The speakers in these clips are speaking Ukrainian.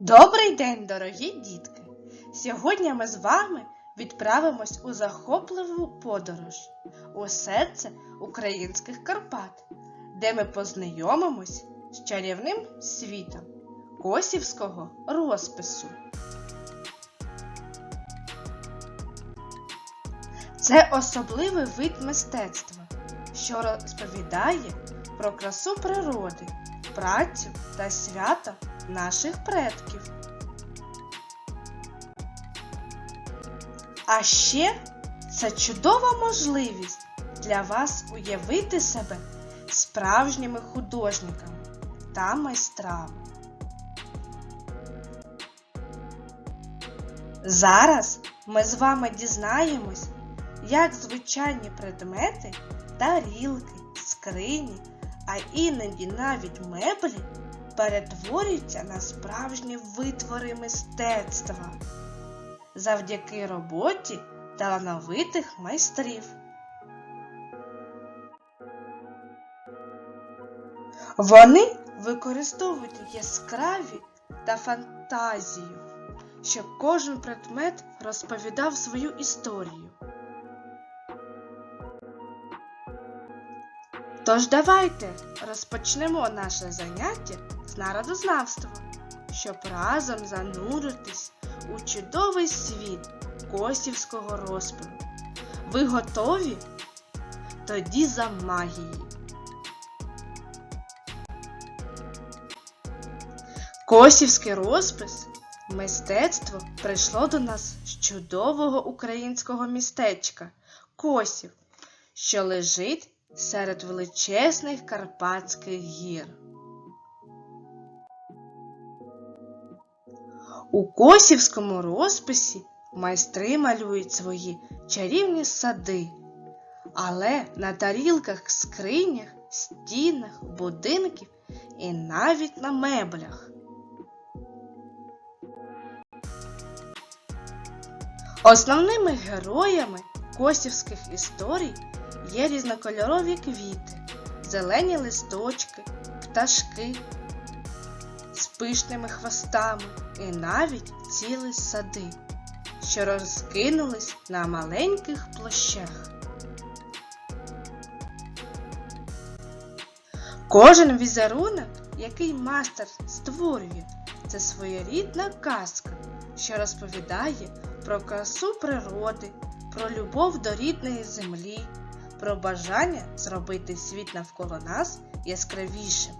Добрий день, дорогі дітки! Сьогодні ми з вами відправимось у захопливу подорож у серце українських Карпат, де ми познайомимось з чарівним світом косівського розпису. Це особливий вид мистецтва, що розповідає про красу природи, працю та свята наших предків. А ще це чудова можливість для вас уявити себе справжніми художниками та майстрами. Зараз ми з вами дізнаємось, як звичайні предмети, тарілки, скрині, а іноді навіть меблі перетворюються на справжні витвори мистецтва завдяки роботі талановитих майстрів. Вони використовують яскраві та фантазію, щоб кожен предмет розповідав свою історію. Тож давайте розпочнемо наше заняття з народознавства, щоб разом зануритись у чудовий світ косівського розпилу. Ви готові? Тоді за магією. Косівський розпис мистецтво прийшло до нас з чудового українського містечка Косів, що лежить серед величезних Карпатських гір. У косівському розписі майстри малюють свої чарівні сади, але на тарілках, скринях, стінах, будинків і навіть на меблях. Основними героями косівських історій є різнокольорові квіти, зелені листочки, пташки з пишними хвостами і навіть цілі сади, що розкинулись на маленьких площах. Кожен візерунок, який мастер створює, це своєрідна казка, що розповідає про красу природи, про любов до рідної землі, про бажання зробити світ навколо нас яскравішим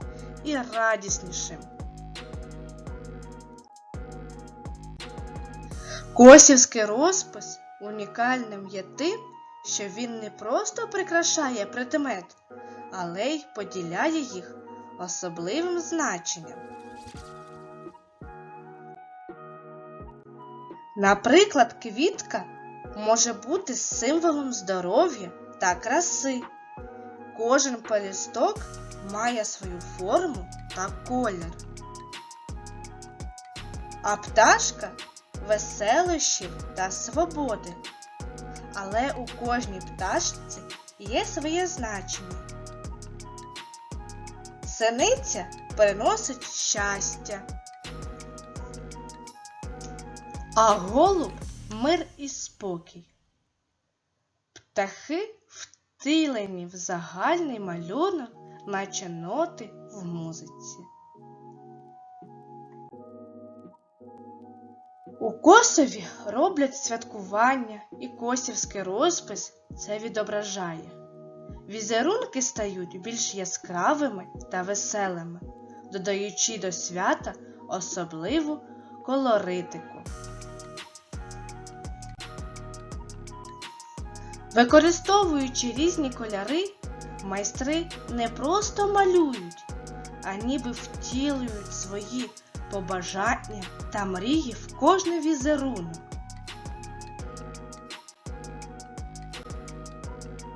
і радіснішим. Косівський розпис унікальним є тим, що він не просто прикрашає предмет, але й поділяє їх особливим значенням. Наприклад, квітка може бути символом здоров'я та краси. Кожен пелюсток має свою форму та колір. А пташка веселощів та свободи. Але у кожній пташці є своє значення. Синиця приносить щастя, а голуб мир і спокій. Птахи втілені в загальний малюнок, наче ноти в музиці. У Косові роблять святкування і косівський розпис це відображає. Візерунки стають більш яскравими та веселими, додаючи до свята особливу колоритику. Використовуючи різні кольори, майстри не просто малюють, а ніби втілюють свої побажання та мрії в кожний візерунок.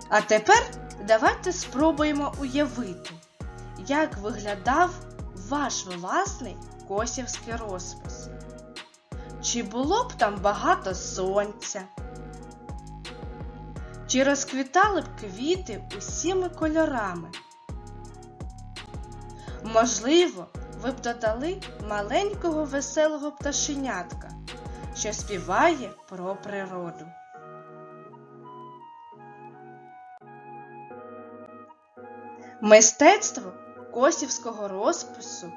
А тепер давайте спробуємо уявити, як виглядав ваш власний косівський розпис. Чи було б там багато сонця? Чи розквітали б квіти усіми кольорами? Можливо, ви б додали маленького веселого пташенятка, що співає про природу. Мистецтво косівського розпису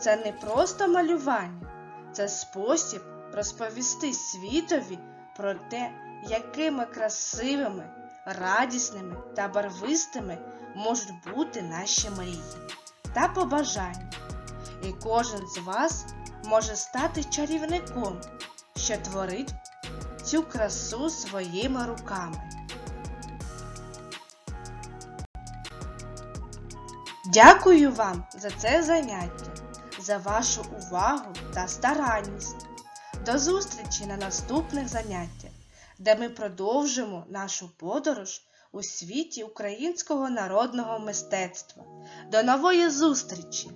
це не просто малювання, це спосіб розповісти світові про те, якими красивими, радісними та барвистими можуть бути наші мрії та побажання. І кожен з вас може стати чарівником, що творить цю красу своїми руками. Дякую вам за це заняття, за вашу увагу та старанність. До зустрічі на наступних заняттях, де ми продовжимо нашу подорож у світі українського народного мистецтва. До нової зустрічі!